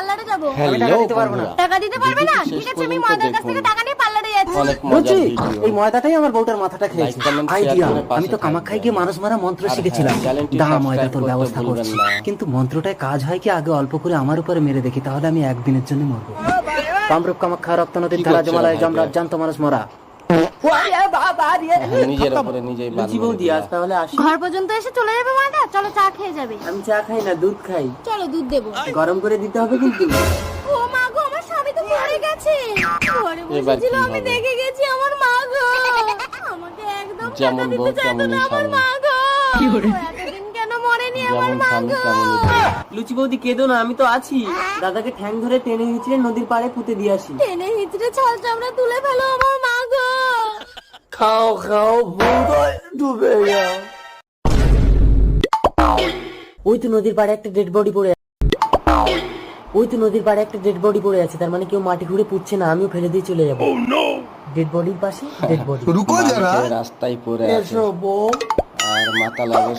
পার্লারে যাব। আমি টাকা হ্যালো দিতে পারব না। টাকা দিতে পারবে না? ঠিক আছে আমি ময়দার কাছ থেকে টাকা নিয়ে পার্লারে যাচ্ছি। বুঝছি এই ময়দাটাই আমার বউটার মাথাটা খেয়েছে আইডিয়া। আমি তো। কামাখ্যায় গিয়ে মানুষ মারা মন্ত্র শিখেছিলাম। হ্যাঁ, দাঁড়া ময়দা তোর ব্যবস্থা করছি। কিন্তু মন্ত্রটায় কাজ হয় কি? আগে অল্প করে আমার উপরে মেরে দেখি তাহলে আমি একদিনের জন্য মরবো। কামরূপ কামাখ্যা রক্ত নদীর কি ধারা জমালয় জমরাজ জান্ত মানুষ মরা। নিজের উপরে নিজেই লুচি বৌদি। আজ তাহলে আসি। ঘর পর্যন্ত এসে চলে যাবে ময়দা চলো চা খেয়ে যাবে। আমি চা খাই না দুধ খাই। চলো দুধ দেবো। গরম করে দিতে হবে কিন্তু। ও মা গো আমার স্বামী তো মরে গেছে। ঘরে বসেছিল আমি দেখে গেছি আমার মা গো। আমাকে একদম যেমন বউ, তেমনই আমার গো। লুচি বৌদি কেঁদো না আমি তো আছি। দাদাকে ঠ্যাং ধরে টেনে নিচে নদীর পাড়ে পুঁতে দিয়ে আসি। টেনে হিচড়ে ছাল চামড়া তুলে ফেলো আমার মা গো। খাও খাও বোধহয় ডুবে তো নদীর পাড়ে একটা ডেড বডি পড়ে ওই তো নদীর পাড়ে একটা ডেড বডি পড়ে আছে তার মানে কেউ মাটি ঘুরে পুড়ছে না আমিও ফেলে দিয়ে চলে যাব। oh, ডেড বডির পাশে ডেড বডি রুকো যারা। রাস্তায় পড়ে আছে। আর মাথা লাগে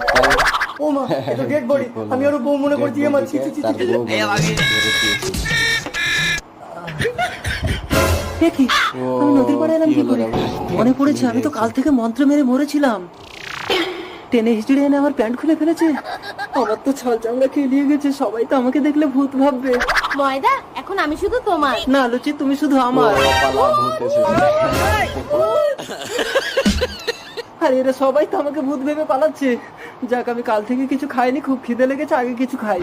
ও মা এটা ডেড বডি আমি আরও বউ মনে করছি আমার ছি ছি ছি দেখি আমি নদীর পাড়ে এলাম কি করে? মনে পড়েছে আমি তো কাল থেকে মন্ত্র মেরে মরেছিলাম। টেনে হিচড়ে এনে আমার প্যান্ট খুলে ফেলেছে। আমার তো ছাল চামড়া খেলিয়ে গেছে সবাই তো আমাকে দেখলে ভূত ভাববে। ময়দা এখন আমি শুধু তোমার। না লুচি তুমি শুধু আমার। আর এরা সবাই তো আমাকে ভূত ভেবে পালাচ্ছে। যাক আমি কাল থেকে কিছু খাইনি খুব খিদে লেগেছে আগে কিছু খাই।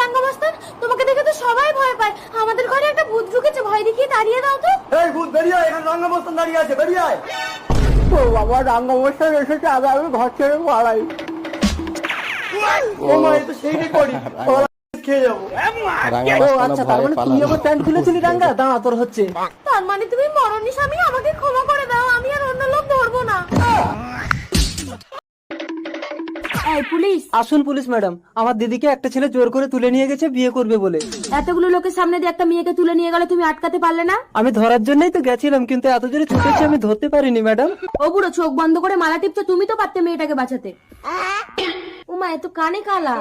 রাঙ্গামাস্তান তোমাকে তো সবাই ভয় পায়। আমাদের ঘরে একটা ভূত ঢুকেছে ভয় দেখিয়ে তাড়িয়ে দাও তো। এই ভূত বেরিয়ে আয় এখানে রাঙ্গামস্তান দাঁড়িয়ে আছে বেরিয়ে আয়। ও বাবা রাঙ্গামস্তান এসেছে আগে আমি ঘর ছেড়ে পালাই। ও মা এ তো সেই করি। খেয়ে যাব। ও আচ্ছা তার মানে তুই আমার প্যান্ট খুলেছিলি রাঙ্গা দাঁড়া তোর হচ্ছে। তার মানে তুমি মরণী স্বামী আমাকে ক্ষমা করে দাও। পুলিশ? আসুন পুলিশ ম্যাডাম আমার দিদিকে একটা ছেলে জোর করে তুলে নিয়ে গেছে বিয়ে করবে বলে। এতগুলো লোকের সামনে দিয়ে একটা মেয়েকে তুলে নিয়ে গেলে তুমি আটকাতে পারলে না? আমি ধরার জন্যই তো গেছিলাম কিন্তু এত জোরে ছুটেছে আমি ধরতে পারিনি ম্যাডাম। ও বুড়ো চোখ বন্ধ করে মালা টিপছো তুমি তো পারতে মেয়েটাকে বাঁচাতে। উমা এত কানে কালা।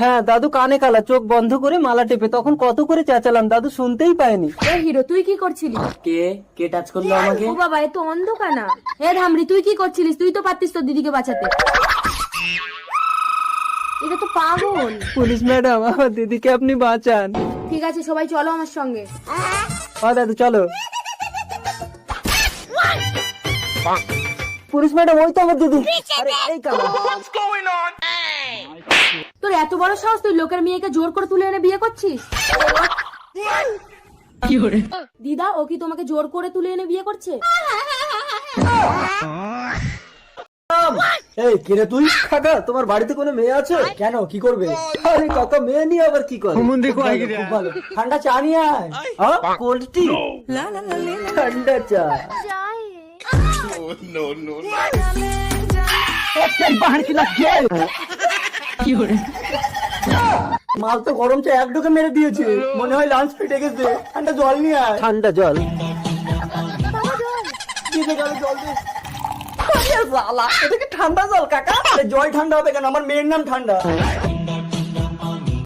হ্যাঁ দাদু কানে কালা চোখ বন্ধ করে মালা টেপে তখন কত করে চেঁচালাম দাদু শুনতেই পায়নি। এ হিরো তুই কি করছিলি? কে? কে টাচ করল আমাকে? ও বাবা এ তো অন্ধকানা এ ধামরি তুই কি করছিলিস? তুই তো পারতিস তোর দিদিকে বাঁচাতে। এটা তো পাগল। পুলিশ ম্যাডাম আমার দিদিকে আপনি বাঁচান। ঠিক আছে সবাই চলো আমার সঙ্গে। ও দাদু চলো। পুলিশ ম্যাডাম ওই তো আমার দিদি। আরে, এই কালা তোর এত বড় সাহস তুই লোকের মেয়েকে জোর করে তুলে এনে বিয়ে করছিস? দিদা ও কি তোমাকে জোর করে তুলে এনে বিয়ে করছে? এই কিরে তুই? কাকা তোমার বাড়িতে কোনো মেয়ে আছে? কেন? কি করবে? আরে কাকা মেয়ে নিয়ে আবার কি করে? খুব ভালো, খুব ভালো। ঠান্ডা চা নিয়ে আয়। হ্যাঁ কোল্ড টি লা লা লা ঠান্ডা চা। No no? কি? যাই মাল তো গরম চা এক ঢোকে মেরে দিয়েছে। মনে হয় লাঞ্চ ফিটে গেছে। ঠান্ডা জল নিয়ে আয়। ঠান্ডা জল। গেল জল কি ঠান্ডা জল কাকা। জল ঠান্ডা হবে কেন? আমার মেয়ের নাম ঠান্ডা।